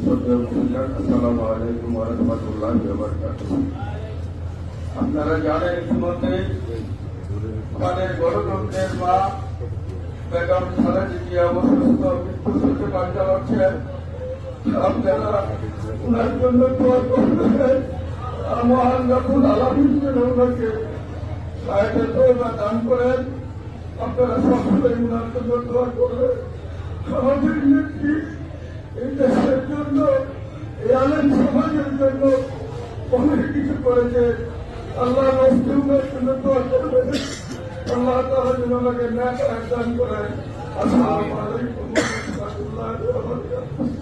শ্রদ্ধেয় মহিলা আসসালামু আলাইকুম ওয়া রাহমাতুল্লাহি ওয়া বারাকাতুহু। আপনারা জানেন ইতিমধ্যে আমাদের গণতন্ত্রের মা সকলে ওনার জন্য দোয়া করবেন। আমাদের নেত্রী এই দেশের জন্য, এই আলেম সমাজের জন্য অনেক কিছু করেছে। আল্লাহ আল্লাহ তালা আমাকে দান করে আসসালামু আলাইকুম রহমতুল্লাহ